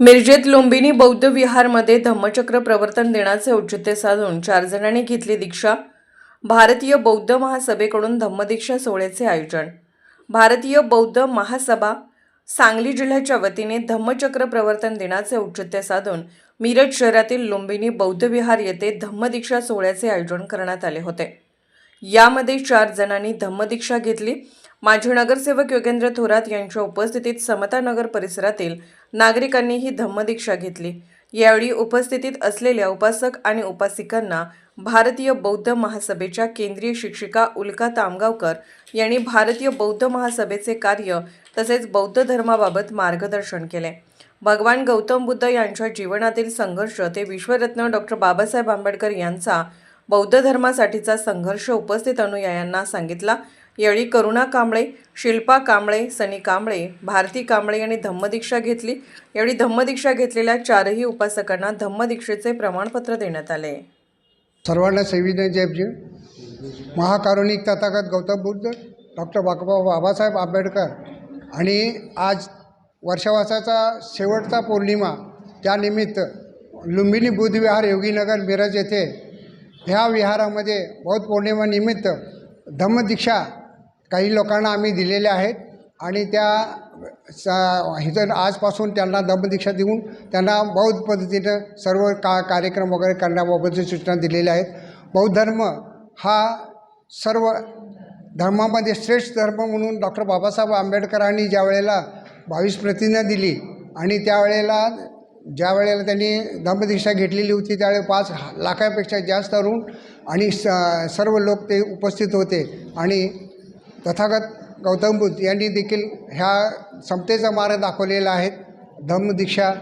मिरजेत लुंबिनी बौद्ध विहारमध्ये धम्मचक्र प्रवर्तन दिनाचे औचित्य साधून चार जणांनी घेतली दीक्षा. भारतीय बौद्ध महासभेकडून धम्मदीक्षा सोहळ्याचे आयोजन. भारतीय बौद्ध महासभा सांगली जिल्ह्याच्या वतीने धम्मचक्र प्रवर्तन दिनाचे औचित्य साधून मिरज शहरातील लुंबिनी बौद्ध विहार येथे धम्मदीक्षा सोहळ्याचे आयोजन करण्यात आले होते. यामध्ये चार जणांनी धम्मदीक्षा घेतली. माजी नगरसेवक योगेंद्र थोरात यांच्या उपस्थितीत समता नगर परिसरातील नागरिकांनी ही धम्मदीक्षा घेतली. यावेळी उपस्थितीत असलेल्या उपासक आणि उपासिकांना भारतीय बौद्ध महासभेच्या केंद्रीय शिक्षिका उल्का तामगावकर यांनी भारतीय बौद्ध महासभेचे कार्य तसेच बौद्ध धर्माबाबत मार्गदर्शन केले. भगवान गौतम बुद्ध यांच्या जीवनातील संघर्ष ते विश्वरत्न डॉक्टर बाबासाहेब आंबेडकर यांचा बौद्ध धर्मासाठीचा संघर्ष उपस्थित अनुयायांना सांगितला. यावेळी करुणा कांबळे शिल्पा कांबळे सनी कांबळे भारती कांबळे यांनी धम्मदीक्षा घेतली. यावेळी धम्मदीक्षा घेतलेल्या चारही उपासकांना धम्मदीक्षेचे प्रमाणपत्र देण्यात आले. सर्वांना संविधान जयजी महाकारुणिक तथागत गौतम बुद्ध डॉक्टर बाबा बाबासाहेब आंबेडकर आणि आज वर्षवासाचा शेवटचा पौर्णिमा त्यानिमित्त लुंबिनी बुद्धविहार योगीनगर मिरज येथे ह्या विहारामध्ये बौद्ध पौर्णिमेनिमित्त धम्मदीक्षा काही लोकांना आम्ही दिलेल्या आहेत. आणि त्या स इथं आजपासून त्यांना धम्मदीक्षा देऊन त्यांना बौद्ध पद्धतीनं सर्व का कार्यक्रम वगैरे करण्याबाबतची सूचना दिलेल्या आहेत. बौद्ध धर्म हा सर्व धर्मामध्ये श्रेष्ठ धर्म म्हणून डॉक्टर बाबासाहेब आंबेडकरांनी ज्या वेळेला बावीस प्रतिज्ञा दिली आणि त्यावेळेला ज्या वेळेला त्यांनी धम्मदीक्षा घेतलेली होती त्यावेळी पाच लाखापेक्षा जास्त तरुण आणि स सर्व लोक ते उपस्थित होते. आणि तथागत गौतम बुद्ध यांनी देखील ह्या समतेचा मार्ग दाखवलेला आहे. धम्मदीक्षा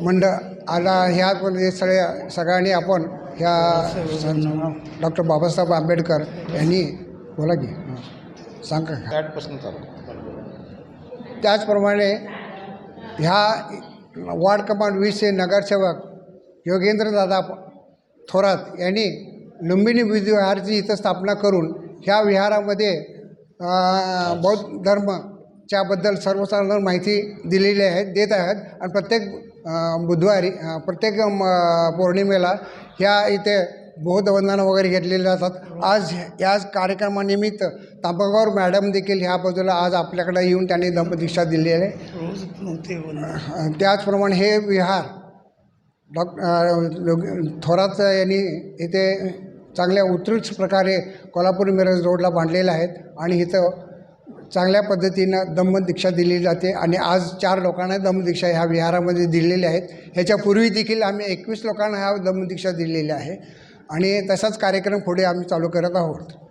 मंडळ आला ह्या मध्ये सगळ्या सगळ्यांनी आपण ह्या डॉक्टर बाबासाहेब आंबेडकर यांनी बोला की. सांगा. त्याचप्रमाणे ह्या वार्ड क्रमांक वीसचे नगरसेवक योगेंद्रदादा थोरात यांनी लुंबिनी विहारची इथं स्थापना करून ह्या विहारामध्ये बौद्ध धर्मच्याबद्दल सर्वसाधारण माहिती दिलेली आहे देत आहेत. आणि प्रत्येक बुधवारी प्रत्येक म, पौर्णिमेला ह्या इथे बौद्ध वंदना वगैरे घेतलेले जातात. आज याच कार्यक्रमानिमित्त तांबगावर मॅडम देखील ह्या बाजूला आज आपल्याकडे येऊन त्यांनी धम्मदीक्षा दिलेली आहे. त्याचप्रमाणे हे विहार लोग- थोरात यांनी इथे चांगल्या उत्कृष्ट प्रकारे कोल्हापूर मिरज रोडला बांधलेलं आहेत आणि इथं चांगल्या पद्धतीनं दम्मदीक्षा दिली जाते आणि आज चार लोकांना दम्मदीक्षा ह्या विहारामध्ये दिलेल्या आहेत. ह्याच्यापूर्वी देखील आम्ही एकवीस लोकांना ह्या दम्मदीक्षा दिलेल्या आहे. आणि तसाच कार्यक्रम पुढे आम्ही चालू करत आहोत.